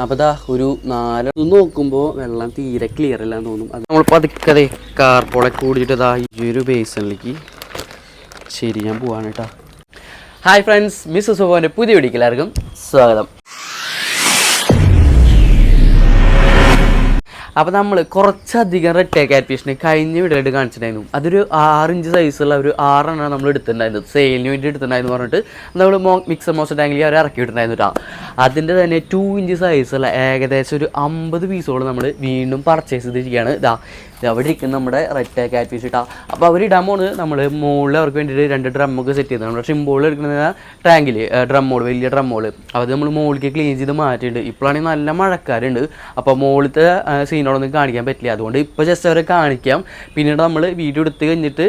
അപ്പോൾ ദാ ഒരു നാല് നോക്കുമ്പോൾ വെള്ളം തീരെ ക്ലിയർ അല്ലാന്ന് തോന്നും. അത് നമ്മൾ പതുക്കതെ കാർപോളെ കൂടിയിട്ട് ദാ ഈ ഒരു ബേസിനിലേക്ക് ശരി ഞാൻ പോവാണ് കേട്ടോ. ഹായ് ഫ്രണ്ട്സ് മിസ് സുബോന്റെ പുതിയ എല്ലാവർക്കും സ്വാഗതം. അപ്പോൾ നമ്മൾ കുറച്ചധികം റെഡ് കാറ്റ് ഫിഷിനെ കഴിഞ്ഞ വീഡിയോയിട്ട് കാണിച്ചിട്ടുണ്ടായിരുന്നു. അതൊരു ആറ് ഇഞ്ച് സൈസുള്ള ഒരു ആറെണ്ണം നമ്മൾ എടുത്തിട്ടുണ്ടായിരുന്നു. സെയിലിന് വേണ്ടി എടുത്തിട്ടുണ്ടായിരുന്നു പറഞ്ഞിട്ട് നമ്മൾ മോ മിക്സർ മോസ് ടാങ്കിൽ അവർ ഇറക്കി വിട്ടിട്ടുണ്ടായിരുന്നു കേട്ടോ അതിന്റെ തന്നെ ടു ഇഞ്ച് സൈസുള്ള ഏകദേശം ഒരു അമ്പത് പീസോളം നമ്മൾ വീണ്ടും പർച്ചേസ് ചെയ്തിരിക്കുകയാണ്. ഇത് അവിടെ ഇരിക്കുന്ന നമ്മുടെ റെഡ് കാറ്റ് ഫിഷ് ഇട്ടാ അപ്പോൾ അവർ പോകുന്നത് നമ്മൾ മുകളിൽ അവർക്ക് വേണ്ടിയിട്ട് രണ്ട് ഡ്രമ്മൊക്കെ സെറ്റ് ചെയ്തത് നമ്മുടെ ഷിംബോൾ എടുക്കുന്ന ടാങ്കിൽ ഡ്രമ്മോൾ വലിയ ഡ്രമ്മോൾ അത് നമ്മൾ മുകളിലേക്ക് ക്ലീൻ ചെയ്ത് മാറ്റിയിട്ടുണ്ട്. ഇപ്പോഴാണെങ്കിൽ നല്ല മഴക്കാരുണ്ട്. അപ്പോൾ മുകളിലത്തെ സീനോടൊന്നും കാണിക്കാൻ പറ്റില്ല. അതുകൊണ്ട് ഇപ്പോൾ ജസ്റ്റ് അവരെ കാണിക്കാം. പിന്നീട് നമ്മൾ വീഡിയോ എടുത്ത് കഴിഞ്ഞിട്ട്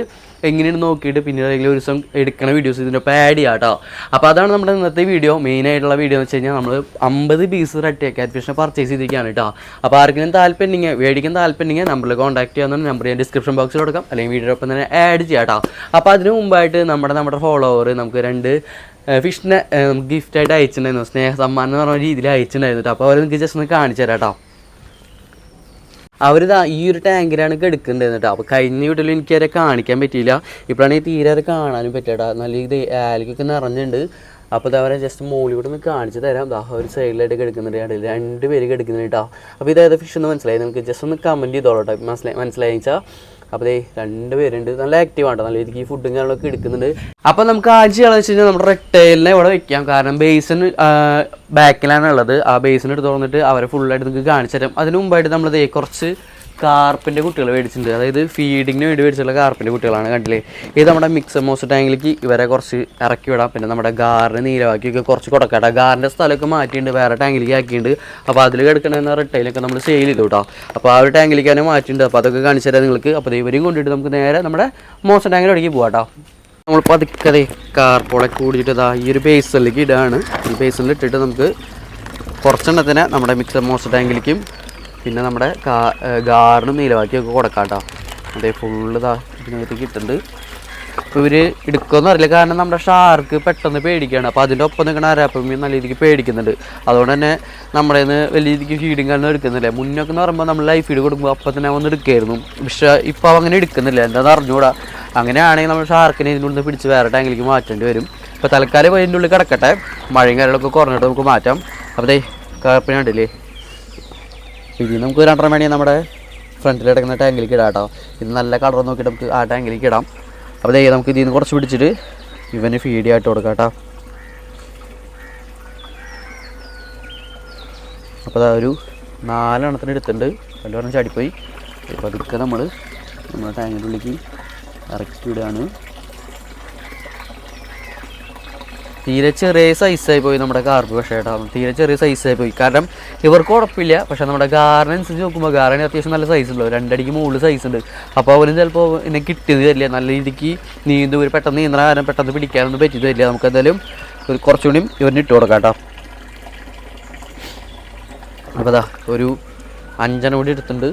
എങ്ങനെയാണ് നോക്കിയിട്ട് പിന്നീട് ഏതെങ്കിലും ഒരു ദിവസം എടുക്കണ വീഡിയോസ് ഇതിന്റെ ഒപ്പം ആഡ് ചെയ്യാം കേട്ടോ അപ്പോൾ അതാണ് നമ്മുടെ ഇന്നത്തെ വീഡിയോ മെയിൻ ആയിട്ടുള്ള വീഡിയോ എന്ന് വെച്ച് കഴിഞ്ഞാൽ നമ്മൾ അമ്പത് പീസ് റെഡ് കാറ്റ് ഫിഷിനെ പർച്ചേസ് ചെയ്തിരിക്കുകയാണ് കേട്ടോ അപ്പോൾ ആർക്കെങ്കിലും താല്പര്യം മേടിക്കാൻ താല്പര്യം നമ്പറിൽ കോൺടാക്ട് ചെയ്യാവുന്ന നമ്പർ ഞാൻ ഡിസ്ക്രിപ്ഷൻ ബോക്സിൽ കൊടുക്കാം. അല്ലെങ്കിൽ വീഡിയോ ഒപ്പം തന്നെ ആഡ് ചെയ്യാം കേട്ടോ അപ്പോൾ അതിന് മുമ്പായിട്ട് നമ്മുടെ നമ്മുടെ ഫോളോവർ നമുക്ക് രണ്ട് ഫിഷിനെ ഗിഫ്റ്റായിട്ട് അയച്ചിട്ടുണ്ടായിരുന്നു. സ്നേഹ സമ്മാനം എന്ന് പറഞ്ഞ രീതിയിൽ അയച്ചിട്ടുണ്ടായിരുന്നു അപ്പോൾ അവർ നിങ്ങൾക്ക് ജസ്റ്റ് ഒന്ന് കാണിച്ചു തരാം കേട്ടോ അവരിതാ ഈ ഒരു ടാങ്കിലാണ് എടുക്കേണ്ടത് കേട്ടോ അപ്പോൾ കഴിഞ്ഞ വീട്ടിൽ എനിക്ക് അവരെ കാണിക്കാൻ പറ്റിയില്ല. ഇപ്പോഴാണെങ്കിൽ തീരെ അത് കാണാനും പറ്റിയടാ. നല്ല ഇത് ആലിക്കൊക്കെ നിറഞ്ഞിട്ടുണ്ട് അപ്പോൾ അവരെ ജസ്റ്റ് മോളിവിടെ ഒന്ന് കാണിച്ചു തരാം. ദാ ഒരു സൈഡിലായിട്ട് കിടക്കുന്നുണ്ട് രണ്ട് പേര് കിടക്കുന്നുണ്ട് കേട്ടോ അപ്പോൾ ഇതായത് ഫിഷ് എന്ന് മനസ്സിലായി? നമുക്ക് ജസ്റ്റ് ഒന്ന് കമന്റ് ചെയ്തോളൂ കേട്ടോ മനസ്സിലായി മനസ്സിലായി വെച്ചാൽ അപ്പോൾ ദേ രണ്ട് പേരുണ്ട്. നല്ല ആക്റ്റീവ് ആണ് നല്ല രീതിക്ക് ഫുഡും കാര്യങ്ങളൊക്കെ എടുക്കുന്നുണ്ട്. അപ്പോൾ നമുക്ക് ആഴ്ച ചെയ്യാന്ന് കഴിഞ്ഞാൽ നമ്മുടെ റെക്ടൈലിനെ ഇവിടെ വെക്കാം. കാരണം ബേസിന് ബാക്കിലാണ് ഉള്ളത്. ആ ബേസിന് എടുത്ത് തുറന്നിട്ട് അവരെ ഫുള്ളായിട്ട് നിങ്ങൾക്ക് കാണിച്ചു തരാം അതിന് മുമ്പായിട്ട് നമ്മൾ ദേ കുറച്ച് കാർപ്പിന്റെ കുട്ടികൾ മേടിച്ചിട്ടുണ്ട്. അതായത് ഫീഡിങ്ങിന് വേണ്ടി മേടിച്ചിട്ടുള്ള കാർപ്പിന്റെ കുട്ടികളാണ്. കണ്ടില്ലേ? ഇത് നമ്മുടെ മിക്സർ മോസ് ടാങ്കിലേക്ക് ഇവരെ കുറച്ച് ഇറക്കി വിടാം. പിന്നെ നമ്മുടെ ഗാറിന് നീലവാക്കിയൊക്കെ കുറച്ച് കൊടുക്കട്ടെ ഗാറിന്റെ സ്ഥലമൊക്കെ മാറ്റിയിട്ടുണ്ട്. വേറെ ടാങ്കിലേക്ക് ആക്കിയിട്ടുണ്ട്. അപ്പോൾ അതിൽ കിടക്കണമെന്ന റിട്ടൈലൊക്കെ നമ്മൾ സെയിൽ ചെയ്തു കേട്ടോ. അപ്പോൾ ആ ഒരു ടാങ്കിലേക്ക് തന്നെ മാറ്റിയിട്ടുണ്ട്. അപ്പോൾ അതൊക്കെ കാണിച്ചു തരാം നിങ്ങൾക്ക്. അപ്പോൾ ഇവരെയും കൊണ്ടിട്ട് നമുക്ക് നേരെ നമ്മുടെ മോശം ടാങ്കിലൊടുക്കി പോകാം നമ്മൾ പതുക്കതെ കാർപ്പോളെ കൂടിയിട്ട് ഇതാ ഈ ഒരു ബേസിലേക്ക് ഇടാണ്. ഈ ബേസിലിട്ടിട്ട് നമുക്ക് കുറച്ചെണ്ണത്തിന് നമ്മുടെ മിക്സർ മോസ് ടാങ്കിലേക്കും പിന്നെ നമ്മുടെ ഗാർഡനും നീലവാക്കിയൊക്കെ കൊടുക്കാം കേട്ടോ അതേ ഫുള്ള് ഇതാ ഇതിനകത്ത് കിട്ടുന്നുണ്ട്. ഇവർ എടുക്കുമെന്ന് അറിയില്ല. കാരണം നമ്മുടെ ഷാർക്ക് പെട്ടെന്ന് പേടിക്കുകയാണ്. അപ്പോൾ അതിന്റെ ഒപ്പം നിൽക്കുന്ന അരാപ്പമ്മയും നല്ല രീതിക്ക് പേടിക്കുന്നുണ്ട്. അതുകൊണ്ട് തന്നെ നമ്മുടെ നിന്ന് വലിയ രീതിക്ക് ഫീഡിങ് കാരണം എടുക്കുന്നില്ല. മുന്നൊക്കെ എന്ന് പറയുമ്പോൾ നമ്മൾ ലൈഫ് ഫീഡ് കൊടുക്കുമ്പോൾ അപ്പം തന്നെ വന്ന് എടുക്കുമായിരുന്നു പക്ഷേ ഇപ്പോൾ അങ്ങനെ എടുക്കുന്നില്ല. എന്താണെന്ന് അറിഞ്ഞുകൂടാ അങ്ങനെയാണെങ്കിൽ നമ്മൾ ഷാർക്കിനെ ഇതിനുള്ളിൽ നിന്ന് പിടിച്ച് വേറെ ടാങ്കിലേക്ക് മാറ്റേണ്ടി വരും. ഇപ്പോൾ തൽക്കാലം അതിന്റെ ഉള്ളിൽ കിടക്കട്ടെ. മഴയും കാര്യങ്ങളൊക്കെ കുറഞ്ഞിട്ട് നമുക്ക് മാറ്റാം. അപ്പോൾ ദേ ഇനി നമുക്ക് രണ്ടര മണി നമ്മുടെ ഫ്രണ്ടിൽ കിടക്കുന്ന ടാങ്കിലേക്ക് ഇടാം കേട്ടോ. ഇത് നല്ല കളർ നോക്കിയിട്ട് നമുക്ക് ആ ടാങ്കിലേക്ക് ഇടാം. അപ്പോൾ ദേ നമുക്ക് ഇതിൽ നിന്ന് കുറച്ച് പിടിച്ചിട്ട് ഇവന് ഫീഡ് ആയിട്ട് കൊടുക്കാം കേട്ടോ. അപ്പോൾ അതാ ഒരു നാലെണ്ണത്തിന് എടുത്തിട്ടുണ്ട്. വലിയ പറഞ്ഞ ചാടിപ്പോയി അതൊക്കെ നമ്മൾ നമ്മുടെ ടാങ്കിന്റെ ഉള്ളിലേക്ക് ഇറക്കി വിടുകയാണ്. തീരെ ചെറിയ സൈസായി പോയി നമ്മുടെ കാർപ്പ് പക്ഷേ കേട്ടോ. തീരെ ചെറിയ സൈസായി പോയി. കാരണം ഇവർക്ക് കുഴപ്പമില്ല പക്ഷേ നമ്മുടെ ഗാറിന് അനുസരിച്ച് നോക്കുമ്പോൾ ഗാറിന് അത്യാവശ്യം നല്ല സൈസ് ഉണ്ടോ രണ്ടടിക്ക് മുകളിൽ സൈസ് ഉണ്ട്. അപ്പോൾ അവരും ചിലപ്പോൾ എന്നെ കിട്ടിയത് തരില്ല. നല്ല രീതിക്ക് നീന്തും ഒരു പെട്ടെന്ന് നീന്തണ കാരണം പെട്ടെന്ന് പിടിക്കാനൊന്നും പറ്റിയത് തരില്ല. നമുക്ക് എന്തായാലും ഒരു കുറച്ചുകൂടിയും ഇവരിന് ഇട്ട് കൊടുക്കാം കേട്ടോ. അപ്പോൾ അതാ ഒരു അഞ്ചെണ്ണം കൂടി എടുത്തിട്ടുണ്ട്.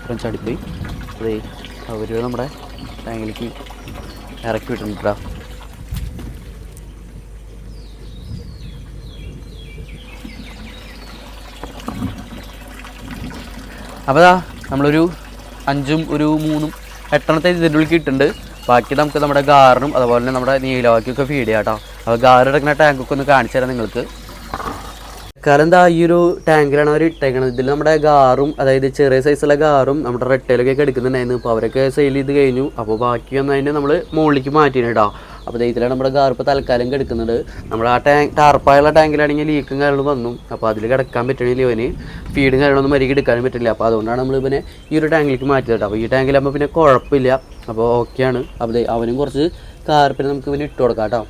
ഇപ്പം ചടിപ്പോയി അതേ അവർ നമ്മുടെ ടാങ്കിലേക്ക് ഇറക്കി വിട്ടിട്ടുണ്ട് കേട്ടോ അപ്പോൾ നമ്മളൊരു അഞ്ചും ഒരു മൂന്നും എട്ടെണ്ണത്തെ ഇതിന്റെ ഉള്ളിൽ ഇട്ടിട്ടുണ്ട് ബാക്കി നമുക്ക് നമ്മുടെ ഗാറിനും അതുപോലെ തന്നെ നമ്മുടെ നീലവാക്കിയൊക്കെ ഫീഡ് ചെയ്യാം കേട്ടോ അപ്പോൾ ഗാർ എടുക്കുന്ന ടാങ്കൊക്കെ ഒന്ന് കാണിച്ചു തരാം നിങ്ങൾക്ക്. കാരണം എന്താ ഈ ഒരു ടാങ്കിലാണ് അവർ ഇട്ടേക്കണത്. ഇതിൽ നമ്മുടെ ഗാറും അതായത് ചെറിയ സൈസുള്ള ഗാറും നമ്മുടെ റെട്ടയിലൊക്കെ എടുക്കുന്നുണ്ടായിരുന്നു. അപ്പോൾ അവരൊക്കെ സെയിൽ ചെയ്ത് കഴിഞ്ഞു. അപ്പോൾ ബാക്കി വന്നതിന് നമ്മൾ മുകളിലേക്ക് മാറ്റിയിട്ടോ അപ്പോൾ ഇതിലാണ് നമ്മുടെ ഗാർപ്പ് തൽക്കാലം കിടക്കുന്നത്. നമ്മൾ ആ ടാങ്ക് ടാർപ്പായുള്ള ടാങ്കിലാണെങ്കിൽ ലീക്കും കാര്യങ്ങളും വന്നു. അപ്പോൾ അതിൽ കിടക്കാൻ പറ്റണില്ല ഇവന്. ഫീഡും കാര്യങ്ങളൊന്നും മരിക്ക് എടുക്കാനും പറ്റില്ല. അപ്പോൾ അതുകൊണ്ടാണ് നമ്മൾ ഇവനെ ഈ ഒരു ടാങ്കിലേക്ക് മാറ്റിയത് അപ്പോൾ ഈ ടാങ്കിലാകുമ്പോൾ പിന്നെ കുഴപ്പമില്ല. അപ്പോൾ ഓക്കെയാണ് അപ്പോൾ അവനും കുറച്ച് കാർപ്പിനെ നമുക്ക് ഇവന് ഇട്ട് കൊടുക്കാം കേട്ടോ.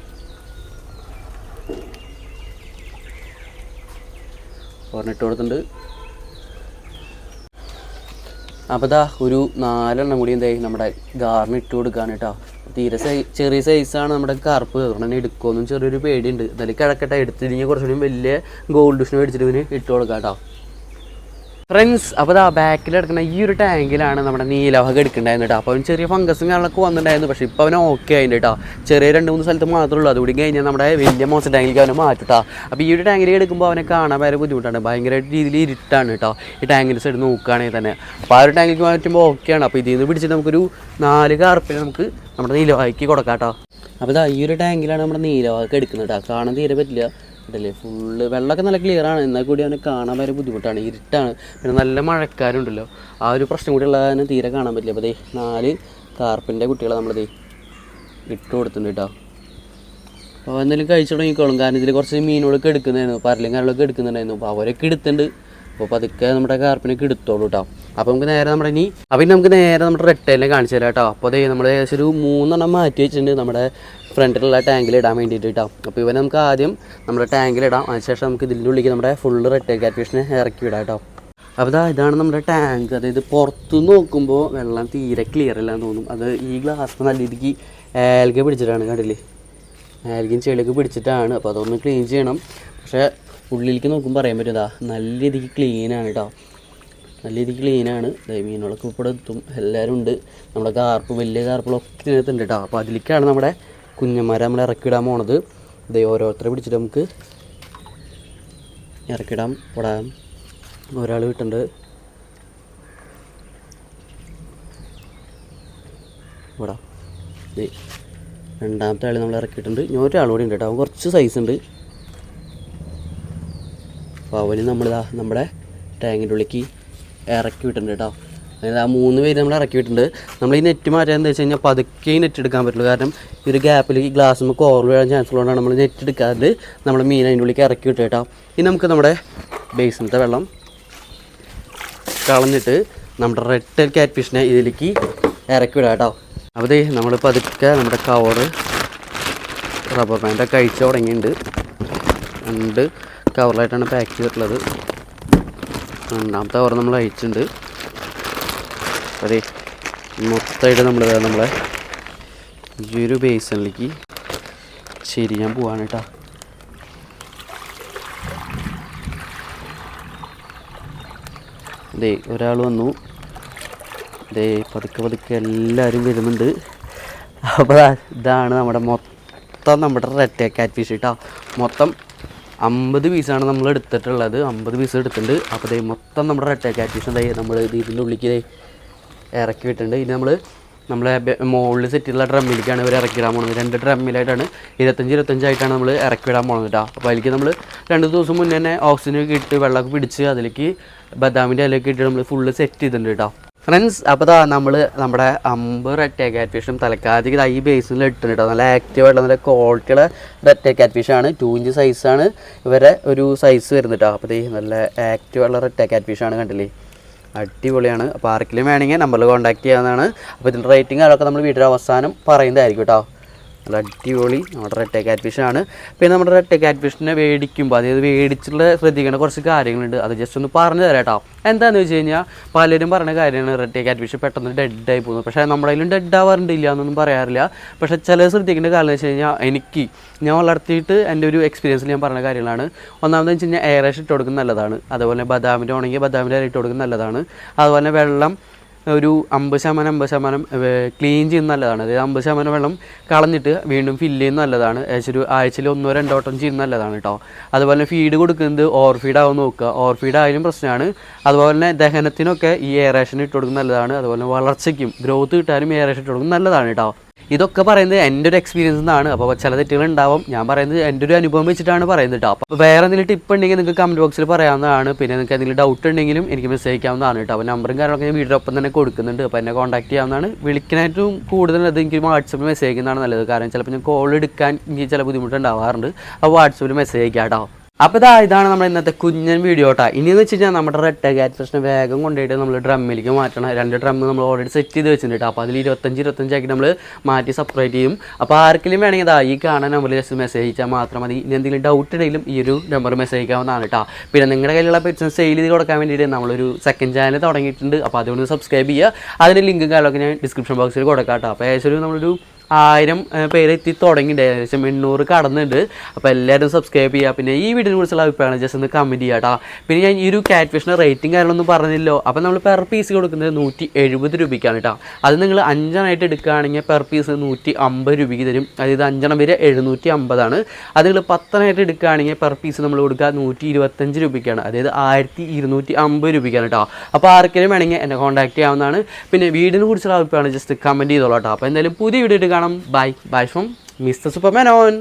ഒരെണ്ണം ഇട്ട് കൊടുത്തിട്ടുണ്ട്. അപ്പോൾ ഇതാ ഒരു നാലെണ്ണം കൂടി എന്തായി? നമ്മുടെ ഗാറിന് ഇട്ട് കൊടുക്കുകയാണ് കേട്ടോ. തീരെ സൈ ചെറിയ സൈസാണ് നമ്മുടെ കറുപ്പ് അതുകൊണ്ട് എടുക്കുമെന്നും ചെറിയൊരു പേടിയുണ്ട്. എന്തായാലും കിടക്കട്ടെ എടുത്തില്ലെങ്കിൽ കുറച്ചുകൂടി വലിയ ഗോൾഡ് ഡിഷ് മേടിച്ചിട്ട് ഇവന് ഇട്ട് കൊടുക്കാം കേട്ടോ ഫ്രണ്ട്സ് അപ്പോൾ ആ ബാക്കിൽ എടുക്കുന്ന ഈ ഒരു ടാങ്കിലാണ് നമ്മുടെ നീലവക എടുക്കണ്ടായിരുന്നു കേട്ടോ അപ്പോൾ അവന് ചെറിയ ഫംഗസും കാര്യങ്ങളൊക്കെ വന്നിട്ടുണ്ടായിരുന്നു. പക്ഷേ ഇപ്പോൾ അവൻ ഓക്കെ ആയിട്ട് കേട്ടോ ചെറിയ രണ്ട് മൂന്ന് സ്ഥലത്ത് മാത്രമേ ഉള്ളൂ. അതുകൂടി കഴിഞ്ഞാൽ നമ്മുടെ വലിയ മോശം ടാങ്കിലേക്ക് അവനെ മാറ്റും അപ്പോൾ ഈ ഒരു ടാങ്കിലേക്ക് എടുക്കുമ്പോൾ അവനെ കാണാൻ ഭയങ്കര ബുദ്ധിമുട്ടാണ്. ഭയങ്കര രീതിയിൽ ഇരുട്ടാണ് കേട്ടോ ഈ ടാങ്കിന്റെ സൈഡ് നോക്കുകയാണെങ്കിൽ തന്നെ. അപ്പോൾ ആ ഒരു ടാങ്കിലേക്ക് മാറ്റുമ്പോൾ ഓക്കെയാണ് അപ്പോൾ ഇതിൽ നിന്ന് പിടിച്ചിട്ട് നമുക്കൊരു നാല് കാർപ്പിൽ നമുക്ക് നമ്മുടെ നീലവായ്ക്ക് കൊടുക്കാം കേട്ടോ അപ്പോൾ ഈ ഒരു ടാങ്കിലാണ് നമ്മുടെ നീലവാക്ക് എടുക്കുന്നത് കേട്ടോ കാണാൻ തീരെ പറ്റില്ല. ഇതല്ലേ ഫുള്ള് വെള്ളമൊക്കെ നല്ല ക്ലിയർ ആണ്. എന്നാൽ കൂടി അവന് കാണാൻ വരെ ബുദ്ധിമുട്ടാണ്. ഇരുട്ടാണ്. പിന്നെ നല്ല മഴക്കാരുണ്ടല്ലോ. ആ ഒരു പ്രശ്നം കൂടി ഉള്ളതിന് തീരെ കാണാൻ പറ്റില്ല. അപ്പോൾ ദേ നാല് കാർപ്പിന്റെ കുട്ടികളെ നമ്മൾ ദേ ഇട്ട് കൊടുത്തിട്ടുണ്ട് കേട്ടോ. അപ്പോൾ എന്തെങ്കിലും കഴിച്ചു തുടങ്ങിക്കോളും. കാരണം ഇതിൽ കുറച്ച് മീനുകളൊക്കെ എടുക്കുന്നതായിരുന്നു. പരലും കാര്യങ്ങളൊക്കെ എടുക്കുന്നുണ്ടായിരുന്നു. അപ്പോൾ അവരൊക്കെ എടുത്തിട്ടുണ്ട്. അപ്പോൾ പതുക്കെ നമ്മുടെ കാർപ്പിനൊക്കെ എടുത്തോളൂ കേട്ടോ അപ്പോൾ നമുക്ക് നേരെ നമ്മുടെ ഇനി അപ്പം നമുക്ക് നേരെ നമ്മുടെ റെട്ടേലിനെ കാണിച്ചു തരാം കേട്ടോ അപ്പോൾ അതേ നമ്മൾ ഏകദേശം ഒരു മൂന്നെണ്ണം മാറ്റി വെച്ചിട്ടുണ്ട് നമ്മുടെ ഫ്രണ്ടിലുള്ള ടാങ്കിൽ ഇടാൻ വേണ്ടിയിട്ട് കേട്ടോ അപ്പോൾ ഇവനെ നമുക്ക് ആദ്യം നമ്മുടെ ടാങ്കിൽ ഇടാം. അതിനുശേഷം നമുക്ക് ഇതിന്റെ ഉള്ളിൽ നമ്മുടെ ഫുള്ള് റെട്ടേൽ കാറ്റ്ഫിഷിനെ ഇറക്കി വിടാം കേട്ടോ അപ്പോൾ ഇതാ ഇതാണ് നമ്മുടെ ടാങ്ക് അതായത് പുറത്തു നോക്കുമ്പോൾ വെള്ളം തീരെ ക്ലിയർ അല്ലാന്ന് തോന്നും. അത് ഈ ഗ്ലാസ് നല്ല രീതിക്ക് ആൽഗ പിടിച്ചിട്ടാണ് കണ്ടില്ലേ? ആൽഗയും ചെളിയൊക്കെ പിടിച്ചിട്ടാണ്. അപ്പോൾ അതൊന്ന് ക്ലീൻ ചെയ്യണം. പക്ഷേ ഉള്ളിലേക്ക് നോക്കുമ്പോൾ പറയാൻ പറ്റും ഇതാ നല്ല രീതിക്ക് ക്ലീനാണ് കേട്ടോ നല്ല രീതിക്ക് ക്ലീനാണ് മീനുകളൊക്കെ ഇപ്പോൾ എത്തും. എല്ലാവരും ഉണ്ട്. നമ്മുടെ കാർപ്പ് വലിയ കാർപ്പുകളൊക്കെ ഇതിനകത്തുണ്ട് കേട്ടോ അപ്പോൾ അതിലേക്കാണ് നമ്മുടെ കുഞ്ഞന്മാരെ നമ്മൾ ഇറക്കിയിടാൻ പോണത്. ഇത് ഓരോരുത്തരെ പിടിച്ചിട്ട് നമുക്ക് ഇറക്കിടാം വിടാം ഒരാൾ കിട്ടുന്നുണ്ട് വിടാം ഇത് രണ്ടാമത്തെ ആൾ നമ്മൾ ഇറക്കിയിട്ടുണ്ട്. ഞാൻ ഒരാൾ കൂടി ഉണ്ട് കേട്ടോ കുറച്ച് സൈസ് ഉണ്ട്. അപ്പോൾ അവന് നമ്മളിതാ നമ്മുടെ ടാങ്കിന്റെ ഉള്ളിലേക്ക് ഇറക്കി വിട്ടിട്ടുണ്ട് കേട്ടോ. അതായത് ആ മൂന്ന് പേര് നമ്മൾ ഇറക്കി വിട്ടിട്ടുണ്ട്. നമ്മൾ ഈ നെറ്റ് മാറ്റാൻ എന്താ വെച്ച് കഴിഞ്ഞാൽ പതുക്കെ നെറ്റ് എടുക്കാൻ പറ്റുള്ളൂ. കാരണം ഈ ഒരു ഗ്യാപ്പിൽ ഈ ഗ്ലാസ് നമുക്ക് ഓവർ വീഴാൻ ചാൻസ് ഉള്ളതുകൊണ്ടാണ് നമ്മൾ നെറ്റ് എടുക്കാതെ നമ്മൾ മീൻ അതിന്റെ ഉള്ളിലേക്ക് ഇറക്കി വിട്ടു കേട്ടോ. ഇനി നമുക്ക് നമ്മുടെ ബേസിനത്തെ വെള്ളം കളഞ്ഞിട്ട് നമ്മുടെ റെഡ് ടെൽ കാറ്റ് ഫിഷിനെ ഇതിലേക്ക് ഇറക്കി വിടാം കേട്ടോ. അപ്പോൾ നമ്മൾ പതുക്കെ നമ്മുടെ കവറ് റബ്ബർ ബാൻഡൊക്കെ അഴിച്ച് തുടങ്ങിയിട്ടുണ്ട്. രണ്ട് കവറിലായിട്ടാണ് പാക്ക് ചെയ്തിട്ടുള്ളത്. രണ്ടാമത്തെ കവർ നമ്മൾ അയച്ചിട്ടുണ്ട് അതെ മൊത്തമായിട്ട് നമ്മൾ നമ്മളെ ഈ ഒരു ബേസണിലേക്ക് ശരി ഞാൻ പോവാണ് കേട്ടോ ദേ ഒരാൾ വന്നു. ദേ പതുക്കെ പതുക്കെ എല്ലാവരും വരുന്നുണ്ട്. അപ്പോൾ ഇതാണ് നമ്മുടെ മൊത്തം നമ്മുടെ റെറ്റ കാറ്റ് ഫിഷ് കേട്ടോ മൊത്തം അമ്പത് പീസാണ് നമ്മൾ എടുത്തിട്ടുള്ളത്. അമ്പത് പീസ് എടുത്തിട്ടുണ്ട്. അപ്പോൾ ഇതേ മൊത്തം നമ്മുടെ റെട്ടേ കാറ്റ് തൈ നമ്മൾ ഇതിന്റെ ഉള്ളിലേക്ക് ഇറക്കി വിട്ടിട്ടുണ്ട്. ഇനി നമ്മൾ നമ്മളെ മുകളിൽ സെറ്റ് ചെയ്തിട്ടുള്ള ഡ്രമ്മിലേക്കാണ് ഇവർ ഇറക്കി ഇടാൻ പോകുന്നത് രണ്ട് ഡ്രമ്മിലായിട്ടാണ് ഇരുപത്തഞ്ച് ഇരുപത്തഞ്ചായിട്ടാണ് നമ്മൾ ഇറക്കി വിടാൻ പോകുന്നത് കേട്ടോ അപ്പോൾ അതിലേക്ക് നമ്മൾ രണ്ട് ദിവസം മുന്നേ തന്നെ ഓക്സിജനൊക്കെ ഇട്ട് വെള്ളമൊക്കെ പിടിച്ച് അതിലേക്ക് ബദാമിന്റെ ഇലയൊക്കെ ഇട്ട് നമ്മൾ ഫുള്ള് സെറ്റ് ചെയ്തിട്ടുണ്ട് കേട്ടോ ഫ്രണ്ട്സ് അപ്പോൾ ഇതാ നമ്മൾ നമ്മുടെ അമ്പ് റെറ്റ കാറ്റ് ഫിഷും തലക്കാതിക്ക് ഈ ബേസിൽ ഇട്ടിട്ടുണ്ട് കേട്ടോ നല്ല ആക്റ്റീവ് ആയിട്ടുള്ള നല്ല ക്വാളിറ്റിയുള്ള റെറ്റ കാറ്റ് ഫിഷാണ് ടു ഇഞ്ച് സൈസാണ് ഇവരെ ഒരു സൈസ് വരുന്നത് അപ്പോൾ ഈ നല്ല ആക്റ്റീവ് റെഡ് കാറ്റ് ഫിഷാണ് കണ്ടില്ലേ? അടിപൊളിയാണ്. അപ്പോൾ ആർക്കെങ്കിലും വേണമെങ്കിൽ നമ്പറിൽ കോൺടാക്ട് ചെയ്യാവുന്നതാണ്. അപ്പോൾ ഇതിന്റെ റേറ്റിംഗ് അതൊക്കെ നമ്മൾ വീട്ടിൽ അവസാനം പറയുന്നതായിരിക്കും കേട്ടോ നല്ല അടിപൊളി നമ്മുടെ റെഡ് കാറ്റ് ഫിഷാണ് പിന്നെ നമ്മുടെ റെഡ് കാറ്റ് ഫിഷിനെ മേടിക്കുമ്പോൾ അതായത് മേടിച്ചിട്ടുള്ള ശ്രദ്ധിക്കേണ്ട കുറച്ച് കാര്യങ്ങളുണ്ട്. അത് ജസ്റ്റ് ഒന്ന് പറഞ്ഞു തരാം കേട്ടോ എന്താണെന്ന് വെച്ച് കഴിഞ്ഞാൽ പലരും പറയുന്ന കാര്യമാണ് റെഡ് കാറ്റ് ഫിഷ് പെട്ടെന്ന് ഡെഡായി പോകുന്നത് പക്ഷേ നമ്മുടെ ഡെഡ് ആവാറുണ്ടില്ല എന്നൊന്നും പറയാറില്ല. പക്ഷേ ചില ശ്രദ്ധിക്കേണ്ട എന്ന് വെച്ച് കഴിഞ്ഞാൽ എനിക്ക് ഞാൻ വളർത്തിയിട്ട് എന്റെ ഒരു എക്സ്പീരിയൻസിൽ ഞാൻ പറഞ്ഞ കാര്യങ്ങളാണ്. ഒന്നാമതെന്ന് വെച്ച് കഴിഞ്ഞാൽ എയറേഷൻ ഇട്ട് കൊടുക്കുന്നത് നല്ലതാണ്. അതുപോലെ ബദാമിന്റെ ഉണങ്ങിയ ബദാമിന്റെ ഇട്ട് കൊടുക്കുന്നത് നല്ലതാണ്. അതുപോലെ വെള്ളം ഒരു അമ്പത് ശതമാനം അമ്പത് ശതമാനം ക്ലീൻ ചെയ്യുന്ന നല്ലതാണ്. അതായത് അമ്പത് ശതമാനം വെള്ളം കളഞ്ഞിട്ട് വീണ്ടും ഫില്ല് ചെയ്യുന്ന നല്ലതാണ്. ഒരു ആഴ്ചയിൽ ഒന്നോ രണ്ടോ വട്ടം ചെയ്യുന്ന നല്ലതാണ് കേട്ടോ അതുപോലെ ഫീഡ് കൊടുക്കുന്നത് ഓവർ ഫീഡ് ആവും നോക്കുക. ഓവർ ഫീഡ് ആയാലും പ്രശ്നമാണ്. അതുപോലെ തന്നെ ദഹനത്തിനൊക്കെ ഈ എയറേഷൻ ഇട്ട് കൊടുക്കുന്നത് നല്ലതാണ്. അതുപോലെ വളർച്ചയ്ക്കും ഗ്രോത്ത് കിട്ടാനും എയറേഷൻ ഇട്ട് കൊടുക്കുന്നത് നല്ലതാണ് കേട്ടോ ഇതൊക്കെ പറയുന്നത് എന്റെ ഒരു എക്സ്പീരിയൻസ് എന്നാണ് അപ്പോൾ ചില തെറ്റുകൾ ഉണ്ടാവും. ഞാൻ പറയുന്നത് എന്റെ ഒരു അനുഭവം വെച്ചിട്ടാണ് പറയുന്നത് കേട്ടോ അപ്പോൾ വേറെ എന്തെങ്കിലും ടിപ്പ് ഉണ്ടെങ്കിൽ നിങ്ങൾക്ക് കമന്റ് ബോക്സിൽ പറയാവുന്നതാണ്. പിന്നെ നിങ്ങൾക്ക് എന്തെങ്കിലും ഡൗട്ട് ഉണ്ടെങ്കിലും എനിക്ക് മെസ്സേജ് അയക്കാവുന്നതാണ് കേട്ടോ അപ്പോൾ നമ്പറും കാര്യങ്ങളൊക്കെ ഞാൻ വീടിന്റെ ഒപ്പം തന്നെ കൊടുക്കുന്നുണ്ട്. അപ്പോൾ എന്നെ കോൺടാക്ട് ചെയ്യാവുന്നതാണ്. വിളിക്കാനായിട്ടും കൂടുതൽ അത് എനിക്ക് വാട്സപ്പിൽ മെസ്സേജ് അയക്കുന്നതാണ് നല്ലത്. കാരണം ചിലപ്പോൾ ഞാൻ കോൾ എടുക്കാൻ എനിക്ക് ചില ബുദ്ധിമുട്ടുണ്ടാവാറുണ്ട് അപ്പോൾ വാട്സപ്പിൽ മെസ്സേജ് അയക്കാം കേട്ടോ അപ്പോൾ ഇതാ ഇതാണ് നമ്മുടെ ഇന്നത്തെ കുഞ്ഞൻ വീഡിയോ കേട്ടോ ഇനിയെന്ന് വെച്ച് കഴിഞ്ഞാൽ നമ്മുടെ റെഡ് കാറ്റ് പ്രശ്നം വേഗം കൊണ്ടുപോയിട്ട് നമ്മൾ ഡ്രമ്മിലേക്ക് മാറ്റണം. രണ്ട് ഡ്രം നമ്മൾ ഓൾറെഡി സെറ്റ് ചെയ്ത് വെച്ചിട്ടുണ്ട് അപ്പോൾ അതിൽ ഇരുപത്തഞ്ച് ഇരുപത്തഞ്ചാക്കി നമ്മൾ മാറ്റി സെപ്പറേറ്റ് ചെയ്യും. അപ്പോൾ ആർക്കെങ്കിലും വേണമെങ്കിൽ ഇതാ ഈ കാണാൻ നമ്പറിൽ ജസ്റ്റ് മെസ്സേജ് അയച്ചാൽ മാത്രം മതി. ഇനി എന്തെങ്കിലും ഡൗട്ട് ഉണ്ടെങ്കിലും ഈ ഒരു നമ്പർ മെസ്സേജ് അയക്കാവുന്നതാണ് കേട്ടോ പിന്നെ നിങ്ങളുടെ കയ്യിലുള്ള പെറ്റ്സ് സെയിൽ ചെയ്ത് കൊടുക്കാൻ വേണ്ടിയിട്ട് നമ്മളൊരു സെക്കൻഡ് ചാനൽ തുടങ്ങിയിട്ടുണ്ട്. അപ്പോൾ അതുകൊണ്ട് സബ്സ്ക്രൈബ് ചെയ്യുക. അതിന്റെ ലിങ്കും കാര്യങ്ങളൊക്കെ ഞാൻ ഡിസ്ക്രിപ്ഷൻ ബോക്സിൽ കൊടുക്കാം കേട്ടോ അപ്പോൾ ഏകദേശം നമ്മളൊരു ആയിരം പേരെത്തി തുടങ്ങിയിട്ടുണ്ട്. ഏകദേശം എണ്ണൂറ് കടന്നുണ്ട്. അപ്പോൾ എല്ലാവരും സബ്സ്ക്രൈബ് ചെയ്യുക. പിന്നെ ഈ വീഡിയോനെ കുറിച്ചുള്ള അഭിപ്രായങ്ങൾ ജസ്റ്റ് ഒന്ന് കമന്റ് ചെയ്യുക കേട്ടോ പിന്നെ ഞാൻ ഈ ഒരു ഫിഷിന്റെ റേറ്റിംഗ് കാര്യങ്ങളൊന്നും പറഞ്ഞില്ലോ അപ്പോൾ നമ്മൾ പെർ പീസ് കൊടുക്കുന്നത് നൂറ്റി എഴുപത് രൂപയ്ക്കാണ് കേട്ടോ അത് നിങ്ങൾ അഞ്ചെണ്ണമായിട്ട് എടുക്കുകയാണെങ്കിൽ പെർ പീസ് നൂറ്റി അമ്പത് രൂപയ്ക്ക് തരും. അതായത് അഞ്ചെണ്ണം വരെ എഴുന്നൂറ്റി അമ്പതാണ് അത് നിങ്ങൾ പത്തെണ്ണമായിട്ട് എടുക്കുകയാണെങ്കിൽ പെർ പീസ് നമ്മൾ കൊടുക്കുക നൂറ്റി ഇരുപത്തഞ്ച് രൂപയ്ക്കാണ്. അതായത് ആയിരത്തി ഇരുന്നൂറ്റി അമ്പത് രൂപയ്ക്കാണ് കേട്ടോ അപ്പോൾ ആർക്കെങ്കിലും വേണമെങ്കിൽ എന്നെ കോൺടാക്ട് ചെയ്യാവുന്നതാണ്. പിന്നെ വീടിനെ കുറിച്ചുള്ള അഭിപ്രായമാണ് ജസ്റ്റ് കമന്റ് ചെയ്തോളാം കേട്ടോ അപ്പോൾ എന്തായാലും പുതിയ വീഡിയോ ആയിട്ട് കാണാം bye bye from mister superman on